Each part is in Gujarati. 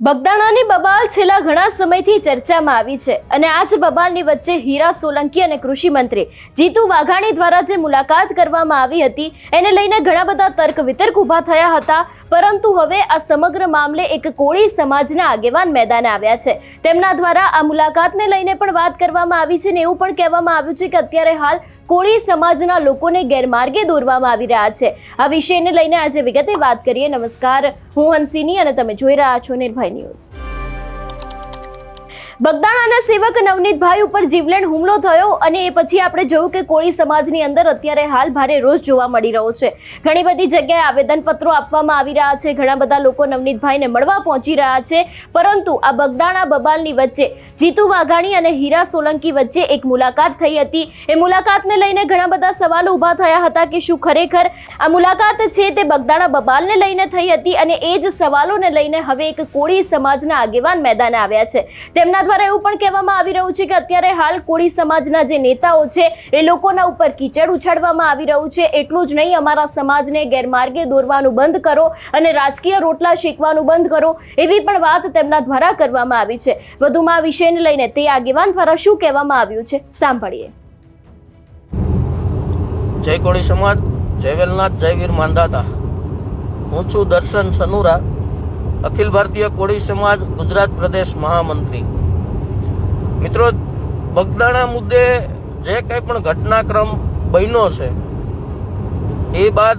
બગદાણાની બબાલ છેલ્લા ઘણા સમયથી ચર્ચામાં આવી છે અને આ જ બબાલની વચ્ચે હીરા સોલંકી અને કૃષિ મંત્રી જીતુ વાઘાણી દ્વારા જે મુલાકાત કરવામાં આવી હતી, એને લઈને ઘણા બધા તર્ક વિતર્ક ઊભા થયા હતા. પરંતુ હવે આ સમગ્ર મામલે એક કોળી સમાજના આગેવાન મેદાને આવ્યા છે. તેમના દ્વારા આ મુલાકાતને લઈને પણ વાત કરવામાં આવી છે ને એવું પણ કહેવામાં આવ્યું છે કે અત્યારે હાલ કોળી સમાજના લોકોને ગેરમાર્ગે દોરવામાં આવી રહ્યા છે. આ વિષયને લઈને આજે વિગતે વાત કરીએ. નમસ્કાર, હું હંસિની અને તમે જોઈ રહ્યા છો નિર્ભય ન્યૂઝ. બગદાણાના સેવક નવનીતભાઈ ઉપર જીવલેણ હુમલો થયો અને એ પછી આપણે જોયું કે કોળી સમાજની અંદર અત્યારે હાલ ભારે રોષ જોવા મળી રહ્યો છે. ઘણી બધી જગ્યાએ આવેદનપત્રો આપવામાં આવી રહ્યા છે. ઘણા બધા લોકો નવનીતભાઈને મળવા પહોંચી રહ્યા છે. પરંતુ આ બગદાણા બબાલની વચ્ચે જીતુ વાઘાણી અને હીરા સોલંકી વચ્ચે એક મુલાકાત થઈ હતી. એ મુલાકાતને લઈને ઘણા બધા સવાલો ઊભા થયા હતા કે શું ખરેખર આ મુલાકાત છે તે બગદાણા બબાલને લઈને થઈ હતી અને એ જ સવાલોને લઈને હવે એક કોળી સમાજના આગેવાન મેદાને આવ્યા છે. તેમના દ્વારા એવું પણ કહેવામાં આવી રહ્યું છે કે અત્યારે હાલ કોળી સમાજના જે નેતાઓ છે, એ લોકોના ઉપર કીચડ ઉછાળવામાં આવી રહ્યું છે. એટલું જ નહીં, અમારા સમાજને ગેરમાર્ગે દોરવાનું બંધ કરો અને રાજકીય રોટલા શેકવાનું બંધ કરો, એવી પણ વાત તેમના દ્વારા કરવામાં આવી છે. વધુમાં આ વિષયને લઈને તે આગેવાન દ્વારા શું કહેવામાં આવ્યું છે, સાંભળીએ. જય કોળી સમાજ, જય વેલનાથ, જય વીર માંધાતા હું છું દર્શન સનુરા, અખિલ ભારતીય કોળી સમાજ, ગુજરાત પ્રદેશ મહામંત્રી. મિત્રો, બગદાણા મુદ્દે જે કંઈ પણ ઘટનાક્રમ બન્યો છે, એ બાદ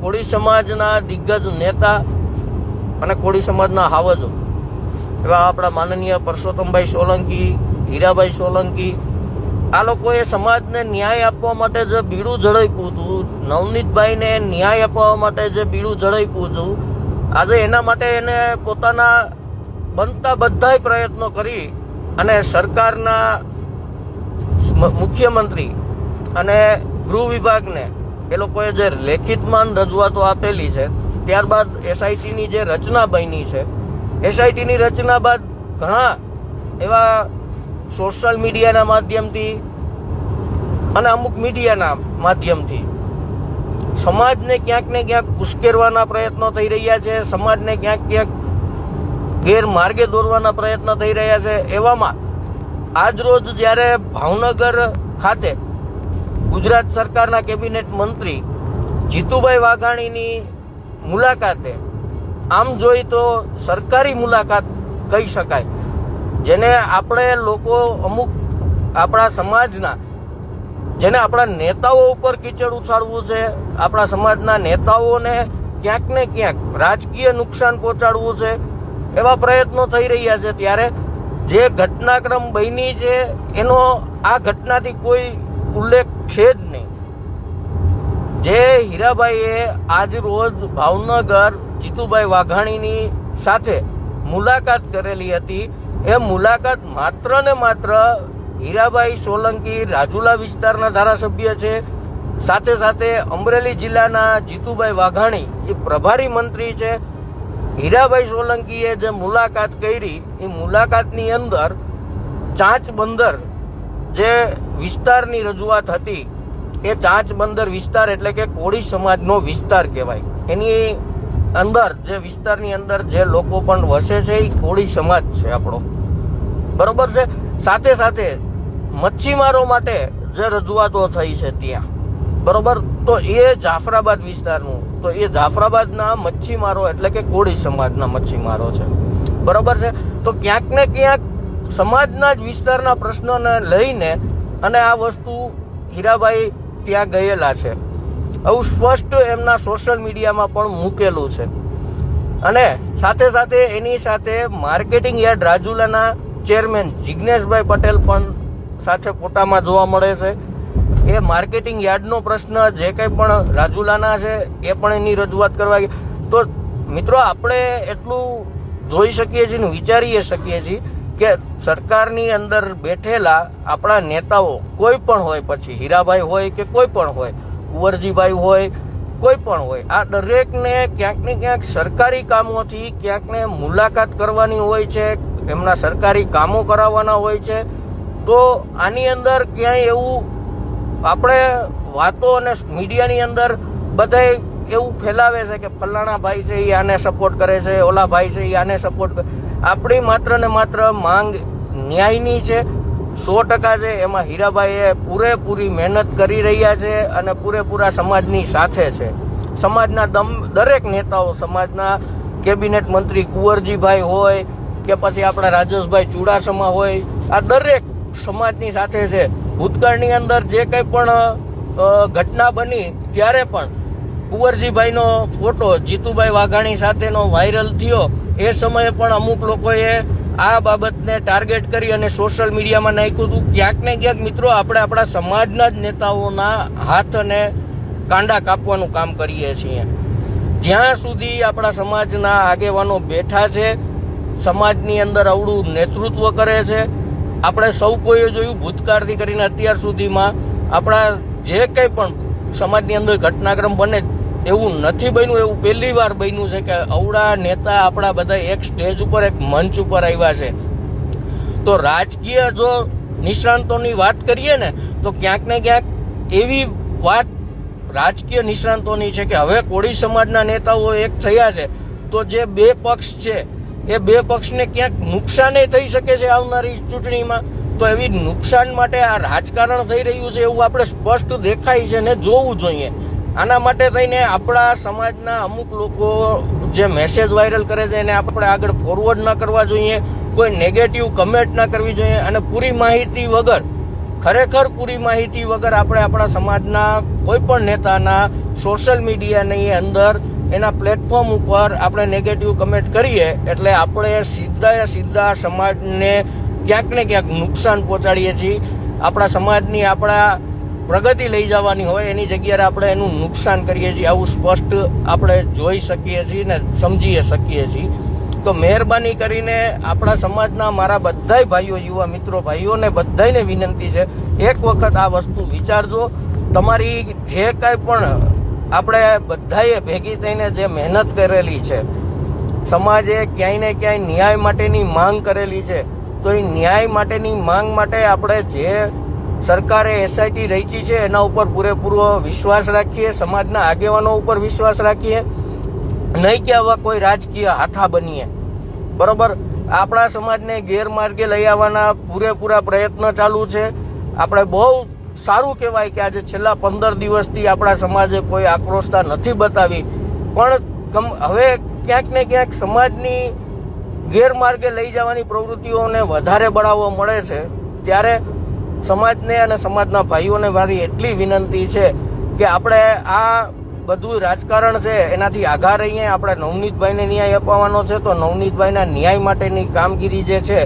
કોળી સમાજના દિગ્ગજ નેતા અને કોળી સમાજના હાવજો, એવા આપણા માનનીય પરસોત્તમભાઈ સોલંકી, હીરાભાઈ સોલંકી, આ લોકોએ સમાજને ન્યાય આપવા માટે જે બીડું ઝડપ્યું હતું, નવનીતભાઈને ન્યાય આપવા માટે જે બીડું ઝડપ્યું હતું, આજે એના માટે એને પોતાના બનતા બધાય પ્રયત્નો કરી અને સરકારના મુખ્યમંત્રી અને ગૃહ વિભાગને એ લોકોએ જે લેખિતમાં રજૂઆતો આપેલી છે, ત્યારબાદ એસઆઈટીની જે રચના બની છે, એસઆઈટીની રચના બાદ ઘણા એવા સોશિયલ મીડિયાના માધ્યમથી અને અમુક મીડિયાના માધ્યમથી સમાજને ક્યાંક ને ક્યાંક ઉશ્કેરવાના પ્રયત્નો થઈ રહ્યા છે, સમાજને ક્યાંક ક્યાંક ગેરમાર્ગે દોરવાના પ્રયત્ન થઈ રહ્યા છે એવામાં આજરોજ જ્યારે ભાવનગર ખાતે ગુજરાત સરકારના કેબિનેટ મંત્રી જીતુભાઈ વાઘાણીની મુલાકાતે, આમ જોઈ તો સરકારી મુલાકાત કહી શકાય, જેને આપણે લોકો અમુક આપણા સમાજના, જેને આપણા નેતાઓ ઉપર કીચડ ઉછાળવું છે, આપણા સમાજના નેતાઓને ક્યાંક ને ક્યાંક રાજકીય નુકસાન પહોંચાડવું છે એવા પ્રયત્નો થઈ રહ્યા છે ત્યારે જે ઘટનાક્રમ બની છે, એનો આ ઘટનાથી કોઈ ઉલ્લેખ છે જ નહીં. જે હીરાભાઈએ આજ રોજ ભાવનગર જીતુભાઈ વાઘાણીની સાથે મુલાકાત કરેલી હતી. એ મુલાકાત માત્ર ને માત્ર હીરાભાઈ સોલંકી રાજુલા વિસ્તારના ધારાસભ્ય છે. સાથે સાથે અમરેલી જિલ્લાના જીતુભાઈ વાઘાણી એ પ્રભારી મંત્રી છે. હીરાભાઈ સોલંકીએ જે મુલાકાત કરી, એ મુલાકાતની અંદર ચાંચ બંદર જે વિસ્તારની રજૂઆત હતી, એ ચાંચ બંદર વિસ્તાર એટલે કે કોળી સમાજનો વિસ્તાર કહેવાય. એની અંદર જે વિસ્તારની અંદર જે લોકો પણ વસે છે, એ કોળી સમાજ છે આપણો. બરોબર છે? સાથે સાથે મચ્છીમારો માટે જે રજૂઆતો થઈ છે ત્યાં. બરોબર? તો એ જાફરાબાદ વિસ્તારનું તો એ જાફરાબાદના મચ્છીમારો એટલે કે કોળી સમાજના મચ્છીમારો છે. બરોબર છે? તો ક્યાંક ને ક્યાંક સમાજના જ વિસ્તારના પ્રશ્નોને લઈને અને આ વસ્તુ હીરાભાઈ ત્યાં ગયેલા છે. આવું સ્પષ્ટ એમના સોશિયલ મીડિયામાં પણ મૂકેલું છે. અને સાથે સાથે એની સાથે માર્કેટિંગ યાર્ડ રાજુલાના ચેરમેન જિજ્ઞેશભાઈ પટેલ પણ સાથે ફોટામાં જોવા મળે છે. એ માર્કેટિંગ યાર્ડનો પ્રશ્ન જે કંઈ પણ રાજુલાના છે, એ પણ એની રજૂઆત કરવા તો મિત્રો, આપણે એટલું જોઈ શકીએ છીએ ને વિચારીએ શકીએ છીએ કે સરકારની અંદર બેઠેલા આપણા નેતાઓ કોઈ પણ હોય, પછી હીરાભાઈ હોય કે કોઈ પણ હોય, કુંવરજીભાઈ હોય, કોઈ પણ હોય, આ દરેકને ક્યાંક ને ક્યાંક સરકારી કામોથી ક્યાંક ને મુલાકાત કરવાની હોય છે, એમના સરકારી કામો કરાવવાના હોય છે. તો આની અંદર ક્યાંય એવું આપણે વાતો અને મીડિયાની અંદર બધાય એવું ફેલાવે છે કે ફલાણા ભાઈ છે એ આને સપોર્ટ કરે છે, ઓલા ભાઈ છે એ આને સપોર્ટ કરે. આપણી માત્ર ને માત્ર માંગ ન્યાયની છે, સો ટકા છે. એમાં હીરાભાઈએ પૂરેપૂરી મહેનત કરી રહ્યા છે અને પૂરેપૂરા સમાજની સાથે છે. સમાજના દમ, દરેક નેતાઓ, સમાજના કેબિનેટ મંત્રી કુંવરજીભાઈ હોય કે પછી આપણા રાજેશભાઈ ચુડાસમા હોય, આ દરેક સમાજની સાથે છે. ભૂતકાળની અંદર જે કંઈ પણ ઘટના બની, ત્યારે પણ કુંવરજીભાઈનો ફોટો, જીતુભાઈ વાઘાણી સાથેનો વાયરલ થયો, એ સમયે પણ અમુક લોકોએ આ બાબતને ટાર્ગેટ કરી અને સોશિયલ મીડિયામાં નાખ્યું હતું. ક્યાંક ને ક્યાંક મિત્રો આપણે આપણા સમાજના જ નેતાઓના હાથ અને કાંડા કાપવાનું કામ કરીએ છીએ. જ્યાં સુધી આપણા સમાજના આગેવાનો બેઠા છે, સમાજની અંદર અવળું નેતૃત્વ કરે છે આપણે સૌ કોઈએ જોયું ભૂતકાળથી કરીને અત્યાર સુધીમાં આપણા જે કંઈ પણ સમાજની અંદર ઘટનાક્રમ બને એવું નથી બન્યું, એવું પહેલી વાર બન્યું છે કે અવળા નેતા આપણા બધા એક સ્ટેજ ઉપર, એક મંચ ઉપર આવ્યા છે. તો રાજકીય જો નિષ્ણાંતોની વાત કરીએ ને, તો ક્યાંક ને ક્યાંક એવી વાત રાજકીય નિષ્ણાંતોની છે કે હવે કોળી સમાજના નેતાઓ એક થયા છે. તો જે બે પક્ષ છે એ બે પક્ષને ક્યાંક નુકસાને થઈ શકે છે આવનારી ચૂંટણીમાં, તો એવી નુકસાન માટે આ રાજકારણ થઈ રહ્યું છે એવું આપણે સ્પષ્ટ દેખાય છે ને જોવું જોઈએ. આના માટે થઈને આપણા સમાજના અમુક લોકો જે મેસેજ વાયરલ કરે છે એને આપણે આગળ ફોરવર્ડ ન કરવા જોઈએ, કોઈ નેગેટિવ કમેન્ટ ના કરવી જોઈએ અને પૂરી માહિતી વગર, ખરેખર પૂરી માહિતી વગર આપણે આપણા સમાજના કોઈ પણ નેતાના સોશિયલ મીડિયાની અંદર એના પ્લેટફોર્મ ઉપર આપણે નેગેટિવ કમેન્ટ કરીએ એટલે આપણે સીધા સીધા સમાજને ક્યાંક ને ક્યાંક નુકસાન પહોંચાડીએ છીએ. આપણા સમાજની આપણા પ્રગતિ લઈ જવાની હોય એની જગ્યાએ આપણે એનું નુકસાન કરીએ છીએ. આવું સ્પષ્ટ આપણે જોઈ શકીએ છીએ ને સમજી શકીએ છીએ. તો મહેરબાની કરીને આપણા સમાજના મારા બધાય ભાઈઓ, યુવા મિત્રો, ભાઈઓને બધાયને વિનંતી છે, એક વખત આ વસ્તુ વિચારજો. તમારી જે કાંઈ પણ આપણે બધાએ ભેગી થઈને જે મહેનત કરેલી છે, સમાજે ક્યાંય ને ક્યાંય ન્યાય માટેની માંગ કરેલી છે, તો એ ન્યાય માટેની માંગ માટે આપણે જે સરકારે એસઆઈટી રચી છે, એના ઉપર પૂરેપૂરો વિશ્વાસ રાખીએ, સમાજના આગેવાનો ઉપર વિશ્વાસ રાખીએ, નહીં કે આવા કોઈ રાજકીય હાથા બનીએ. બરોબર? આપણા સમાજને ગેરમાર્ગે લઈ આવવાના પૂરેપૂરા પ્રયત્ન ચાલુ છે. આપણે બહુ સારું કહેવાય કે આજે છેલ્લા પંદર દિવસથી આપણા સમાજે કોઈ આક્રોશતા નથી બતાવી. પણ હવે ક્યાંક ને ક્યાંક સમાજની ગેરમાર્ગે લઈ જવાની પ્રવૃત્તિઓને વધારે બળાવો મળે છે. ત્યારે સમાજને અને સમાજના ભાઈઓને મારી એટલી વિનંતી છે કે આપણે આ બધું રાજકારણ છે, એનાથી આઘા રહીએ. આપણે નવનીતભાઈને ન્યાય અપાવવાનો છે, તો નવનીતભાઈના ન્યાય માટેની કામગીરી જે છે,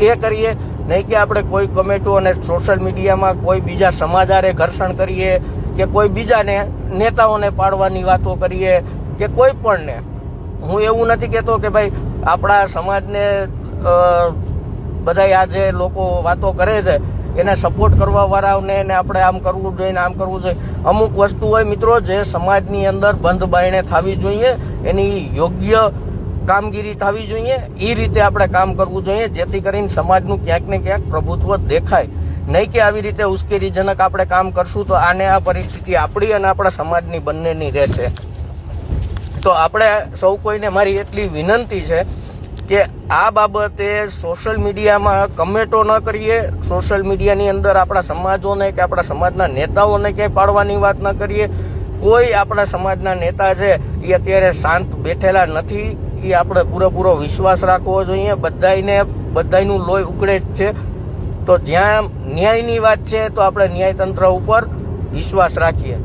એ કરીએ. નહીં કે આપણે કોઈ કમેટો અને સોશિયલ મીડિયામાં કોઈ બીજા સમાજારે ઘર્ષણ કરીએ કે કોઈ બીજાને નેતાઓને પાડવાની વાતો કરીએ કે કોઈ પણને. હું એવું નથી કહેતો કે ભાઈ આપણા સમાજને બધા આ જે લોકો વાતો કરે છે, એને સપોર્ટ કરવા વાળાઓને એને આપણે આમ કરવું જોઈએ આમ કરવું જોઈએ. અમુક વસ્તુ હોય મિત્રો જે સમાજની અંદર બંધ બાયણે થવી જોઈએ, એની યોગ્ય કામગીરી થવી જોઈએ. એ રીતે આપણે કામ કરવું જોઈએ, જેથી કરીને સમાજનું ક્યાંક ને ક્યાંક પ્રભુત્વ દેખાય. નહીં કે આવી રીતે ઉશ્કેરીજનક આપણે કામ કરશું તો આને આ પરિસ્થિતિ આપણી અને આપણા સમાજની બંનેની રહેશે. તો આપણે સૌ કોઈને મારી એટલી વિનંતી છે કે આ બાબતે સોશિયલ મીડિયામાં કમેન્ટો ન કરીએ. સોશિયલ મીડિયાની અંદર આપણા સમાજોને કે આપણા સમાજના નેતાઓને ક્યાંય પાડવાની વાત ન કરીએ. કોઈ આપણા સમાજના નેતા છે, એ અત્યારે શાંત બેઠેલા નથી. એ આપણે પૂરેપૂરો વિશ્વાસ રાખવો જોઈએ. બધાયને, બધાયનું લોહી ઉકળે જ છે. તો જ્યાં ન્યાયની વાત છે, તો આપણે ન્યાયતંત્ર ઉપર વિશ્વાસ રાખીએ.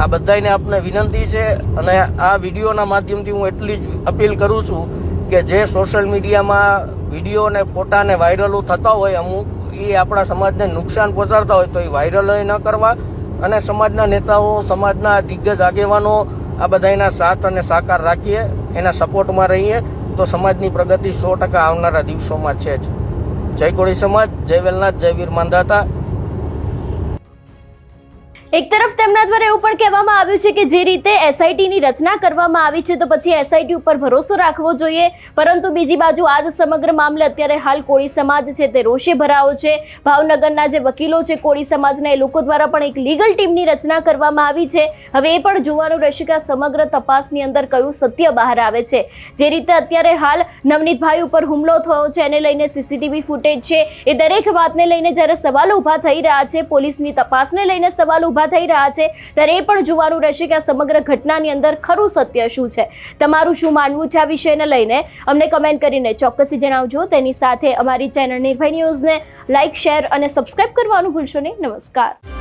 આ બધાને આપને વિનંતી છે અને આ વિડીયોના માધ્યમથી હું એટલી જ અપીલ કરું છું કે જે સોશિયલ મીડિયામાં વીડિયો અને ફોટાને વાયરલો થતા હોય, અમુક એ આપણા સમાજને નુકસાન પહોંચાડતા હોય તો એ વાયરલ ન કરવા. અને સમાજના નેતાઓ, સમાજના દિગ્ગજ આગેવાનો આ બધાના સાથ અને સાકાર રાખીએ, એના સપોર્ટમાં રહીએ, તો સમાજની પ્રગતિ સો ટકા આવનારા દિવસોમાં છે જ. જય કોળી સમાજ, જય વેલનાથ, જય વીર માંધાતા એક તરફ તેમના દ્વારા એવું પણ કહેવામાં આવ્યું છે કે જે રીતે એસઆઈટી ની રચના કરવામાં આવી છે, તો પછી એસઆઈટી ઉપર ભરોસો રાખવો જોઈએ. પરંતુ બીજી બાજુ આ સમગ્ર મામલે અત્યારે હાલ કોળી સમાજ છે તે રોષે ભરાયો છે. ભાવનગરના જે વકીલો છે, કોળી સમાજના એ લોકો દ્વારા પણ એક લીગલ ટીમની રચના કરવામાં આવી છે. હવે એ પણ જોવાનું રહેશે કે સમગ્ર તપાસની અંદર કયું સત્ય બહાર આવે છે. જે રીતે અત્યારે હાલ નવનીતભાઈ ઉપર હુમલો થયો છે, એને લઈને સીસીટીવી ફૂટેજ છે. એ દરેક વાતને લઈને જ્યારે સવાલો ઊભા થઈ રહ્યા છે, પોલીસની તપાસને લઈને સવાલ ઊભા થઈ રહ્યા છે. ત્યારે એ પણ જોવાનું રહેશે કે આ સમગ્ર ઘટનાની અંદર ખરું સત્ય શું છે? તમારું શું માનવું છે આ વિષયને લઈને? અમને કમેન્ટ કરીને ચોક્કસી જણાવજો. તેની સાથે અમારી ચેનલ નિર્ભય ન્યૂઝને લાઇક શેર અને સબસ્ક્રાઇબ કરવાનું ભૂલશો નહીં. નમસ્કાર.